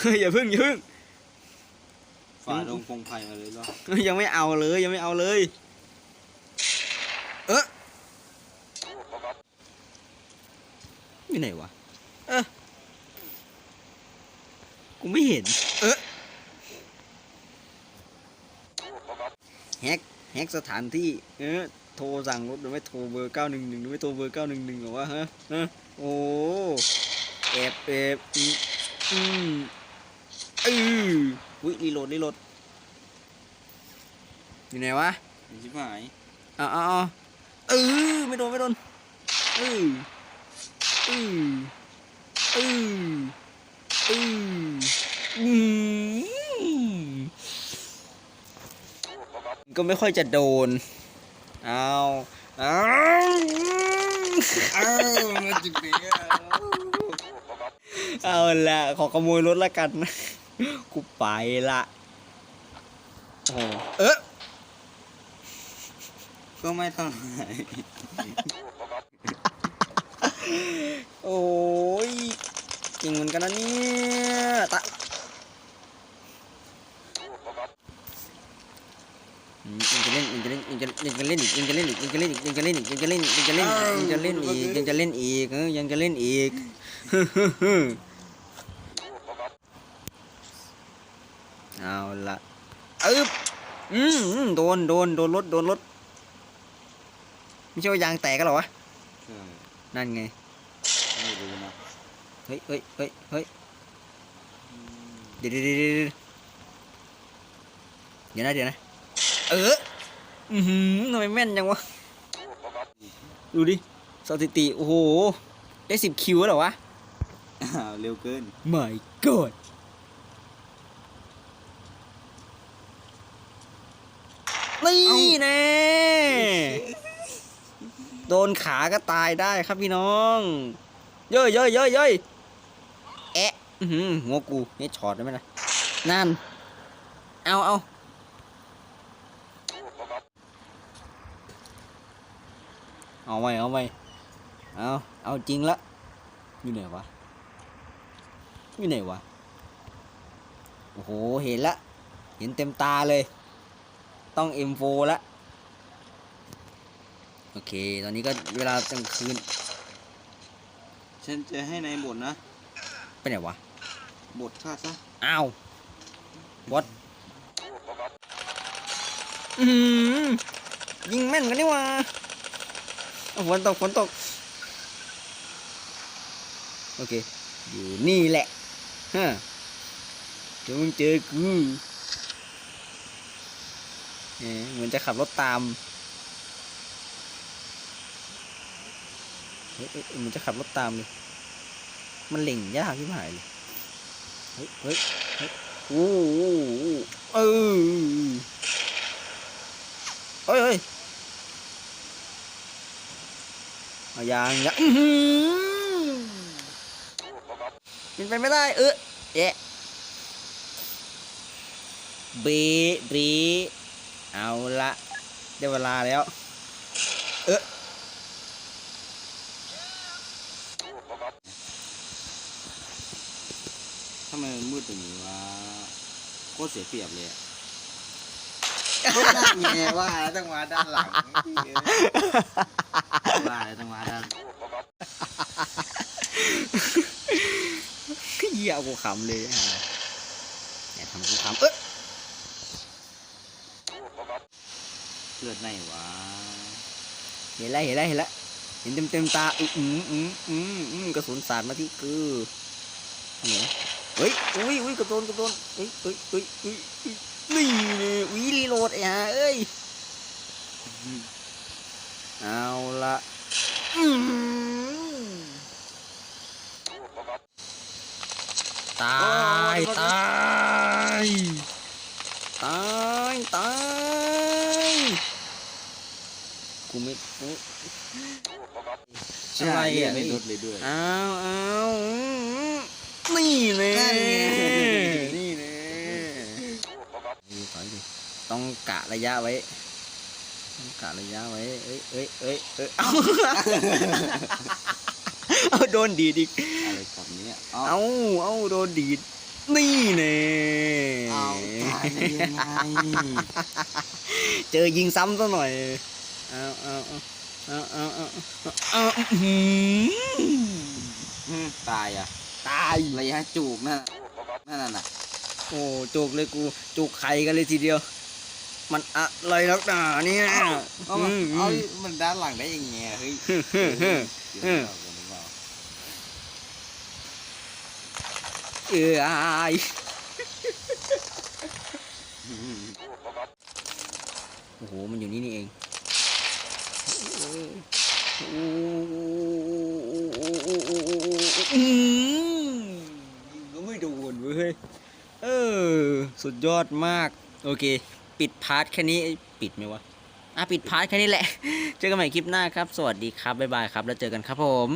เฮ้ยอย่าพึ่งอย่าพึ่งฝ่าดงพงไพ่มาเลยเหรอเฮ้ยยังไม่เอาเลยยังไม่เอาเลย เอออยู่ไหนวะ เออกูไม่เห็น เออแฮกแฮกสถานที่ เออโทรสั่งรถหรือไม่โทรเบอร์เก้าหนึ่งหนึ่งหรือไม่โทรเบอร์เก้าหนึ่งหนึ่งหรอวะฮะฮะโอ้แอบแอบอืม อืมอืออุ้ยรีโหลดรีโหลดอยู่ไหนวะมีชิบหายเอ๋อาเอาเออไม่โดนไม่โดนเออเออเออเอออืมก็ไม่ค่อยจะโดนเอาเอาอ้าวมันจิบเบี้ยเอาละขอขโมยรถละกัน กูไปละโอ้โหเออก็ไม่เท่าไหร่โอ้ยเก่งเหมือนกันนะเนี่ยตะอืมยังจะเล่นยังจะเล่นยังจะยังจะเล่นอีกยังจะเล่นอีกยังจะเล่นอีกยังจะเล่นอีกยังจะเล่นอีกยังจะเล่นยังจะเล่นอีกยังจะเล่นอีกเออยังจะเล่นอีก เอาละอึ๊บอืมอืมโดนโดนโดนรถโดนรถไม่ใช่ว่ายางแตกกันหรอวะใช่นั่นไงไม่รู้นะเฮ้ยเฮ้ยเฮ้ยเฮ้ยเดี๋ยวเดี๋ยวเดี๋ยวเดี๋ยวเดี๋ยวนะเดี๋ยวนะเอออือหือทำไมแม่นจังวะดูดิสถิติ โอ้โห ได้สิบคิวแล้วเหรอวะอ้าวเร็วเกิน My God นี่แน่โดนขาก็ตายได้ครับพี่น้อง เย้ยเย้ยเย้ยเย้ยแอะอื้อหือหัวกูนี่ช็อตได้ไหมนะนั่น เอาเอาเอาไว้เอาไว้เอาเอาจริงละอยู่ไหนวะอยู่ไหนวะ โอ้โห เห็นละ เห็นเต็มตาเลย ต้อง M4 ละโอเค ตอนนี้ก็เวลากลางคืน ฉันจะให้นายบทนะ ไปไหนวะ บทฆ่าซะ อ้าววัดอือหือยิงแม่นกันนี่หว่าเอาฝนตกฝนตก โอเค อยู่นี่แหละ ฮะเดี๋ยวมึงเจอกู เหมือนจะขับรถตามเฮ้ยเหมือนจะขับรถตามเลย มันเล่งยากที่หายเลยเฮ้ยเฮ้ยเฮ้ยโอ้โหเออเฮ้ยเฮ้ยเอายางยางอื้อหือเป็นไปไม่ได้ เออแยะเบรเบร เอาละได้เวลาแล้วทำไมมันมืดอย่างนี้วะโคตรเสียเปรียบเลยอะนั่นไงว่าแล้วต้องมาด้านหลังว่าแล้วต้องมาด้านเหี้ยเอากูขำเลยฮะอย่าทำกูขำเอ๊ะ เลือดไหนวะ เห็นแล้วเห็นแล้วเห็นแล้วเห็นเต็มเต็มตา อืออืมอืมอืมอืมกระสุนสาดมาที่กูเนี่ยเฮ้ย อุ้ยอุ้ยกระโดนกระโดนเฮ้ยเฮ้ยเฮ้ยเฮ้ยเฮ้ยนี่ยอุ้ยรีโหลดไอ้ห่าเอ้ย เอาละตาย ตายตายตายกูไม่เอ้ยอะไรอะในรถเลยด้วยเอาเอาอืมนี่เลยนั่นไงนี่เลยดูถอยดิต้องกะระยะไว้ต้องกะระยะไว้เอ้ยเอ้ยเอ้ยเอ้ยเอาเอาโดนดีดอีกอะไรกับเนี้ยอ๋อเอาเอาโดนดีดนี่เน่เอาตายได้ยังไงเจอยิงซ้ำซะหน่อยเอาเอาเอา เอาเอาเอาเอาอื้อหืออืมตายอะ ตายระยะจูบนั่นนั่นน่ะนะโอ้จุกเลยกูจุกไข่กันเลยทีเดียว มันอะไรนักหนาเนี่ยเอาอืมเอามันด้านหลังได้ยังไงเฮ้ยเฮ้อเฮ้อเดี๋ยเรากันดีกว่าเอออายโอ้โหมันอยู่นี่นี่เองโอ้ อืมยิงก็ไม่โดนเว้ย เออ สุดยอดมาก โอเค ปิดพาร์ทแค่นี้ ปิดไหมวะ อะ ปิดพาร์ทแค่นี้แหละ เจอกันใหม่คลิปหน้าครับ สวัสดีครับ บ๊ายบายครับ แล้วเจอกันครับผม